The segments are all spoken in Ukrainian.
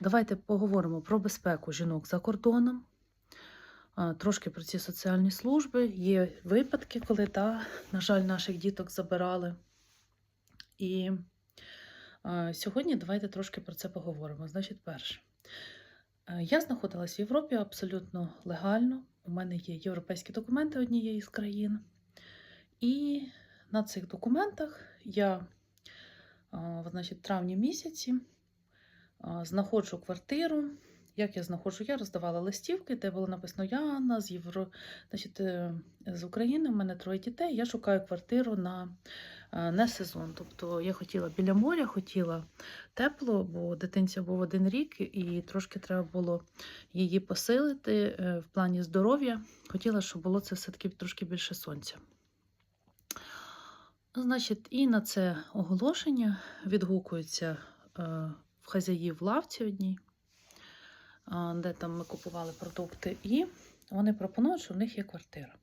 Давайте поговоримо про безпеку жінок за кордоном, трошки про ці соціальні служби. Є випадки, коли, та, на жаль, наших діток забирали. І сьогодні давайте трошки про це поговоримо. Значить, перше. Е, Я знаходилась в Європі абсолютно легально. У мене є європейські документи однієї з країн. І на цих документах я значить, в травні місяці знаходжу квартиру. Як я знаходжу? Я роздавала листівки, де було написано Я Анна з Євро... значить, е, з України. У мене троє дітей. Я шукаю квартиру на не сезон. Тобто я хотіла біля моря, хотіла тепло, бо дитинця був один рік, і трошки треба було її посилити е, в плані здоров'я. Хотіла, щоб було це все-таки трошки більше сонця. Значить, і на це оголошення відгукується е, хазяїв в лавці одній, де там ми купували продукти, і вони пропонують, що в них є квартира.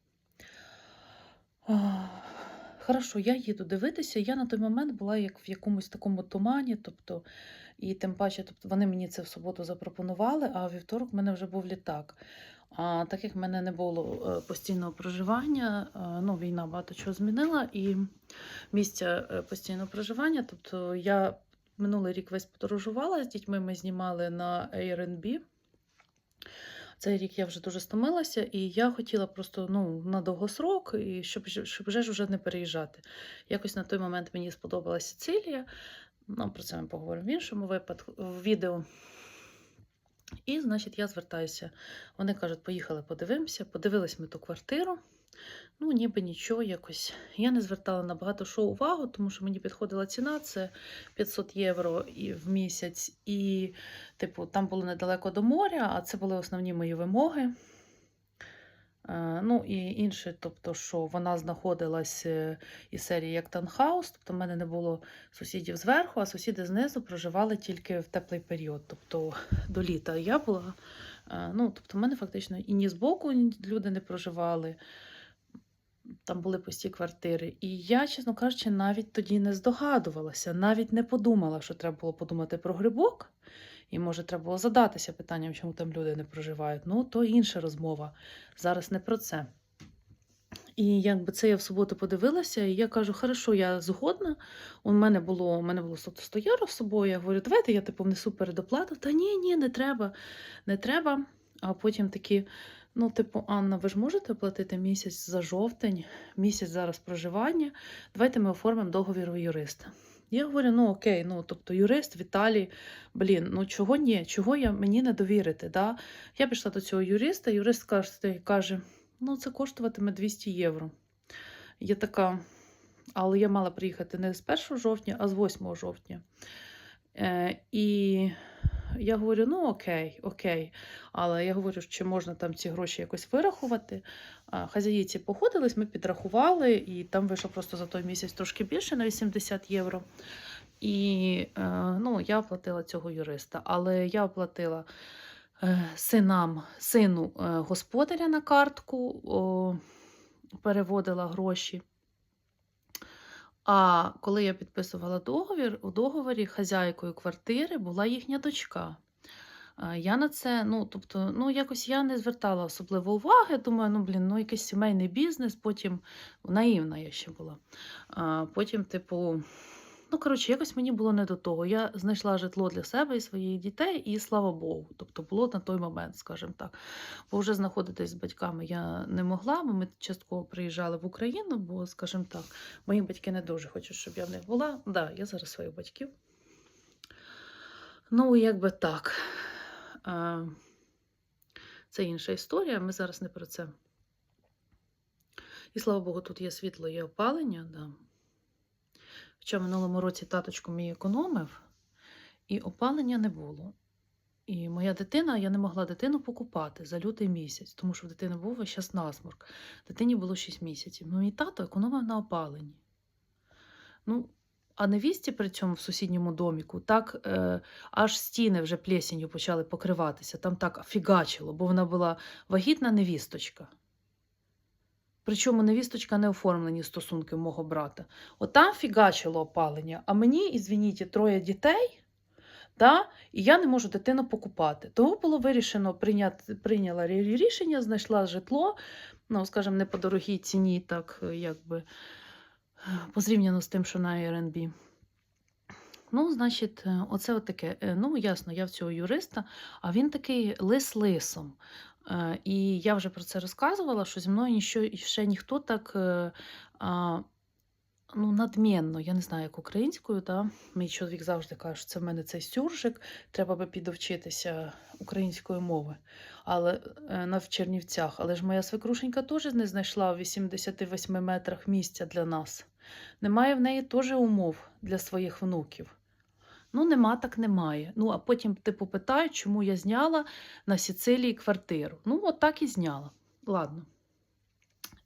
Хорошо, я їду дивитися. Я на той момент була як в якомусь такому тумані, тобто, і тим паче, тобто вони мені це в суботу запропонували, а вівторок в мене вже був літак. А так як в мене не було е, постійного проживання, е, ну, війна багато чого змінила, і місця е, постійного проживання, тобто я минулий рік весь подорожувала з дітьми, ми знімали на Airbnb. Цей рік я вже дуже стомилася, і я хотіла просто ну, на довгосрок, і щоб, щоб вже ж уже не переїжджати. Якось на той момент мені сподобалася Сицилія. Ну, про це ми поговоримо в іншому випадку в відео. І, значить, я звертаюся. Вони кажуть, поїхали, подивимося. Подивились ми ту квартиру. Ну, ніби нічого якось. Я не звертала на багато що увагу, тому що мені підходила ціна це 500 євро в місяць. І, типу, там було недалеко до моря, а це були основні мої вимоги. Е, Ну і інше, тобто, що вона знаходилась е, із серії як танхаус, тобто в мене не було сусідів зверху, а сусіди знизу проживали тільки в теплий період, тобто до літа. Я була, е, ну, тобто, в мене фактично і ні збоку люди не проживали, там були пусті квартири. І я, чесно кажучи, навіть тоді не здогадувалася, навіть не подумала, що треба було подумати про грибок. І може треба було задатися питанням, чому там люди не проживають. Ну, то інша розмова. Зараз не про це. І якби це я в суботу подивилася, і я кажу, хорошо, я згодна. У мене було, у мене було 100 євро з собою. Я говорю, давайте я типу внесу передоплату. Та ні, ні, не треба, не треба. А потім такі, ну, типу, Анна, ви ж можете оплатити місяць за жовтень, місяць зараз проживання. Давайте ми оформимо договір у юриста. Я говорю, ну окей, ну тобто юрист Віталій, блін, ну чого ні, чого я мені не довірити? Да? Я пішла до цього юриста, юрист каже, каже, ну це коштуватиме 200 євро. Я така, але я мала приїхати не з 1 жовтня, а з 8 жовтня. Е, і я говорю, ну окей, окей. Але я говорю, чи можна там ці гроші якось вирахувати. Хазяїці походились, ми підрахували, і там вийшло просто за той місяць трошки більше на 80 євро. І е, ну, я оплатила цього юриста, але я оплатила е, синам, сину е, господаря на картку, переводила гроші. А коли я підписувала договір, у договорі хазяйкою квартири була їхня дочка. Я на це, ну, тобто, ну, якось я не звертала особливо уваги. Думаю, ну, блін, ну, якийсь сімейний бізнес, потім наївна я ще була. Потім, типу, ну, коротше, якось мені було не до того. Я знайшла житло для себе і своїх дітей, і слава Богу. Тобто було на той момент, скажімо так. Бо вже знаходитись з батьками я не могла, бо ми частково приїжджали в Україну, бо, скажімо так, мої батьки не дуже хочуть, щоб я в них була. Так, да, я зараз своїх батьків. Ну, якби так. Це інша історія, ми зараз не про це. І слава Богу, тут є світло, є опалення. Да. Хоча в минулому році таточко мій економив, і опалення не було. І моя дитина, я не могла дитину покупати за лютий місяць, тому що в дитини був весь час насморк. Дитині було 6 місяців. Ну, мій тато економив на опаленні. Ну, а невісті при цьому в сусідньому доміку так е, аж стіни вже плесенью почали покриватися. Там так фігачило, бо вона була вагітна невісточка. Причому невісточка не оформлені стосунки мого брата. От там фігачило опалення, а мені, ізвініть, троє дітей. Да? І я не можу дитину покупати. Тому було вирішено прийняти прийняла рішення, знайшла житло, ну, скажімо, не по дорогій ціні, так якби порівняно з тим, що на Airbnb. Ну, значить, оце от таке. Е, Ну, ясно, я в цього юриста, а він такий лис лисом. І я вже про це розказувала, що зі мною ще ніхто так е, ну, надмінно, я не знаю, як українською, да? мій чоловік завжди каже, що це в мене цей сюржик, треба би підовчитися української мови. Але е, на в Чернівцях. Але ж моя свекрушенька теж не знайшла в 88 метрах місця для нас. Немає в неї теж умов для своїх внуків. Ну, нема, так немає. Ну, а потім, типу, питають, чому я зняла на Сицилії квартиру. Ну, от так і зняла. Ладно.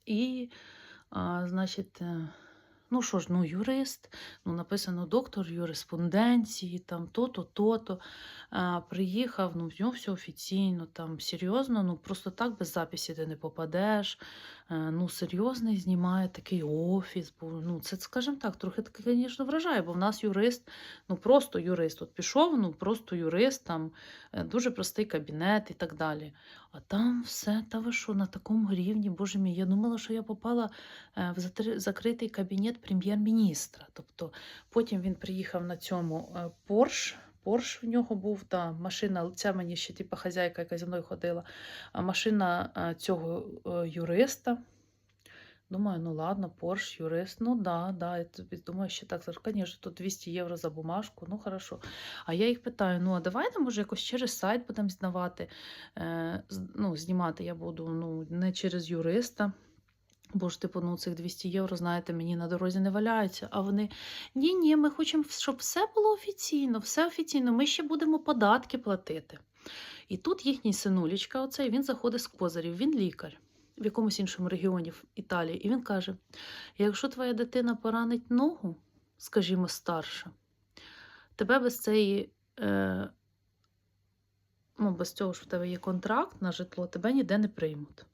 І, а, значить, е, ну що ж, ну, юрист, ну, написано доктор юриспонденції, там то-то, то-то. Приїхав, ну, в нього все офіційно, там, серйозно, ну, просто так без записі ти не попадеш. Е, Ну, серйозний знімає такий офіс. Бо, ну, це, скажімо так, трохи таке, звісно, вражає, бо в нас юрист, ну просто юрист. От пішов, ну просто юрист, там е, дуже простий кабінет і так далі. А там все, та ви що, на такому рівні, боже мій, я думала, що я попала е, в закритий кабінет прем'єр-міністра. Тобто потім він приїхав на цьому е, Порш. Порш в нього був, та машина, ця мені ще типу, хазяйка, яка зі мною ходила, а машина цього е, юриста. Думаю, ну ладно, Порш, юрист, ну да, да, я тобі думаю, що так, звісно, тут 200 євро за бумажку, ну хорошо. А я їх питаю: ну а давайте, може, якось через сайт будемо здавати, е, ну, знімати я буду ну, не через юриста. Бо ж, типу, ну, цих 200 євро, знаєте, мені на дорозі не валяються. А вони ні, ні, ми хочемо, щоб все було офіційно, все офіційно, ми ще будемо податки платити. І тут їхній синулічка, оцей, він заходить з козирів, він лікар в якомусь іншому регіоні в Італії. І він каже: якщо твоя дитина поранить ногу, скажімо, старша, тебе без цієї, е, ну, без цього, що в тебе є контракт на житло, тебе ніде не приймуть.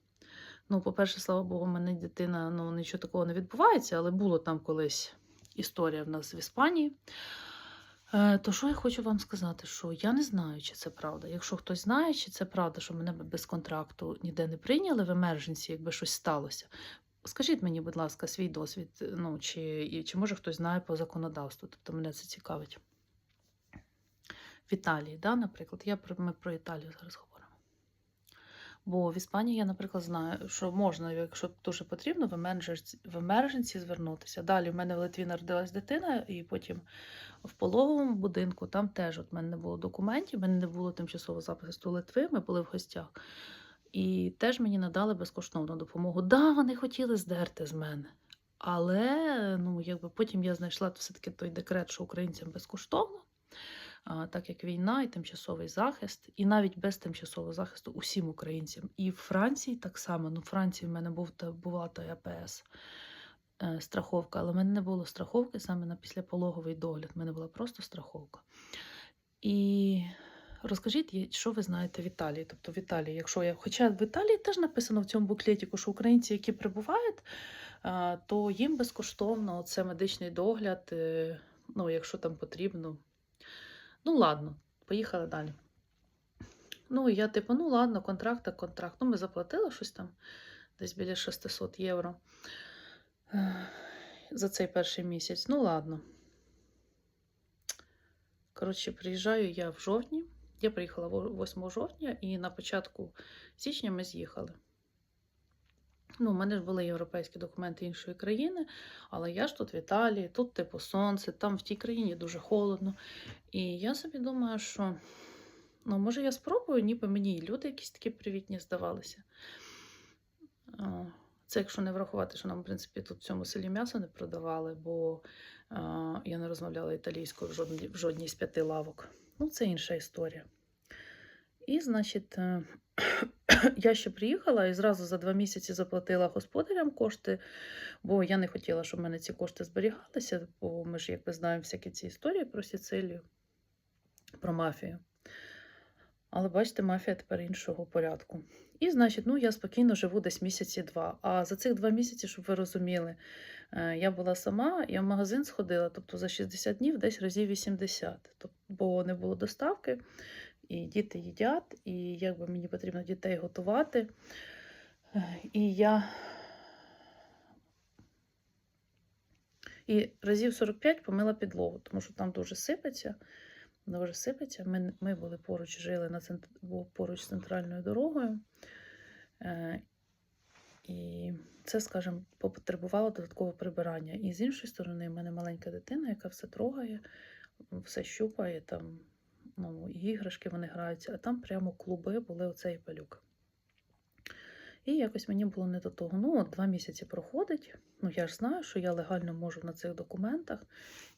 Ну, по-перше, слава Богу, в мене дитина, ну, нічого такого не відбувається, але було там колись історія в нас в Іспанії. Е, То що я хочу вам сказати, що я не знаю, чи це правда. Якщо хтось знає, чи це правда, що мене без контракту ніде не прийняли в емердженсі, якби щось сталося. Скажіть мені, будь ласка, свій досвід, ну, чи, чи може хтось знає по законодавству, тобто мене це цікавить. В Італії, да, наприклад, я про, ми про Італію зараз говоримо. Бо в Іспанії я, наприклад, знаю, що можна, якщо дуже потрібно, в емердженсі звернутися. Далі в мене в Литві народилась дитина, і потім в пологовому будинку там теж от мене не було документів, в мене не було тимчасового запису Литви, ми були в гостях. І теж мені надали безкоштовну допомогу. Да, вони хотіли здерти з мене. Але ну, якби потім я знайшла все-таки той декрет, що українцям безкоштовно, так як війна і тимчасовий захист, і навіть без тимчасового захисту усім українцям. І в Франції так само. Ну, в Франції в мене був та була той АПС е, страховка, але в мене не було страховки саме на післяпологовий догляд. В мене була просто страховка. І розкажіть, що ви знаєте в Італії? Тобто в Італії, якщо я, хоча в Італії теж написано в цьому буклетіку, що українці, які прибувають, то їм безкоштовно це медичний догляд, е, ну, якщо там потрібно. Ну, ладно, поїхали далі. Ну, я типу, ну ладно, контракт так контракт. Ну, ми заплатили щось там десь біля 600 євро за цей перший місяць. Ну, ладно. Коротше, приїжджаю я в жовтні. Я приїхала 8 жовтня, і на початку січня ми з'їхали. Ну, у мене ж були європейські документи іншої країни, але я ж тут в Італії, тут, типу, сонце, там в тій країні дуже холодно. І я собі думаю, що ну, може я спробую, ніби мені і люди якісь такі привітні здавалися. Це якщо не врахувати, що нам, в принципі, тут в цьому селі м'ясо не продавали, бо я не розмовляла італійською в жодній, в жодній з п'яти лавок. Ну, це інша історія. І, значить, е, я ще приїхала і зразу за два місяці заплатила господарям кошти, бо я не хотіла, щоб в мене ці кошти зберігалися, бо ми ж, якби знаємо, всякі ці історії про Сицилію, про мафію. Але бачите, мафія тепер іншого порядку. І, значить, ну я спокійно живу десь місяці два. А за цих два місяці, щоб ви розуміли, е, я була сама, я в магазин сходила, тобто за 60 днів десь разів 80. Тобто, бо не було доставки, і діти їдять, і якби мені потрібно дітей готувати. І я. І разів 45 помила підлогу, тому що там дуже сипеться. Дуже сипеться. Ми, ми були поруч, жили на цент... бу- поруч з центральною дорогою. Е, і це, скажімо, потребувало додаткового прибирання. І з іншої сторони, в мене маленька дитина, яка все трогає, все щупає, там, ну, іграшки вони граються, а там прямо клуби були оцей палюк. І якось мені було не до того. Ну, от два місяці проходить. Ну, я ж знаю, що я легально можу на цих документах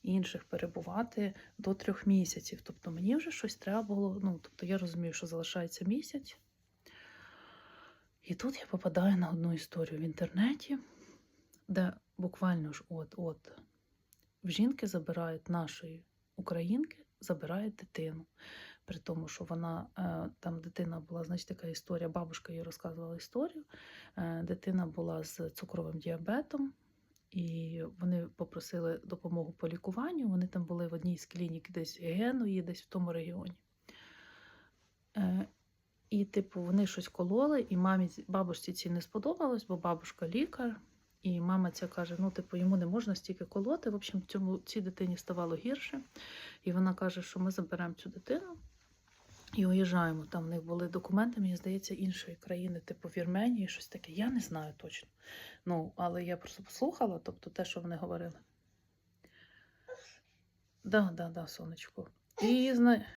інших перебувати до трьох місяців. Тобто мені вже щось треба було. Ну, тобто я розумію, що залишається місяць. І тут я попадаю на одну історію в інтернеті, де буквально ж от-от в жінки забирають нашої українки, забирають дитину. При тому, що вона е, там дитина була, значить, така історія, бабушка їй розказувала історію. Е, Дитина була з цукровим діабетом, і вони попросили допомогу по лікуванню. Вони там були в одній з клінік десь Генуї, десь в тому регіоні. Е, І, типу, вони щось кололи, і мамі ці- бабушці ці не сподобалось, бо бабушка лікар. І мама ця каже: ну, типу, йому не можна стільки колоти. В общем, цьому цій дитині ставало гірше. І вона каже, що ми заберемо цю дитину і уїжджаємо. Там в них були документи, мені здається, іншої країни, типу Вірменії, щось таке. Я не знаю точно. Ну, але я просто послухала, тобто те, що вони говорили. Да, да, да, сонечко. І зна...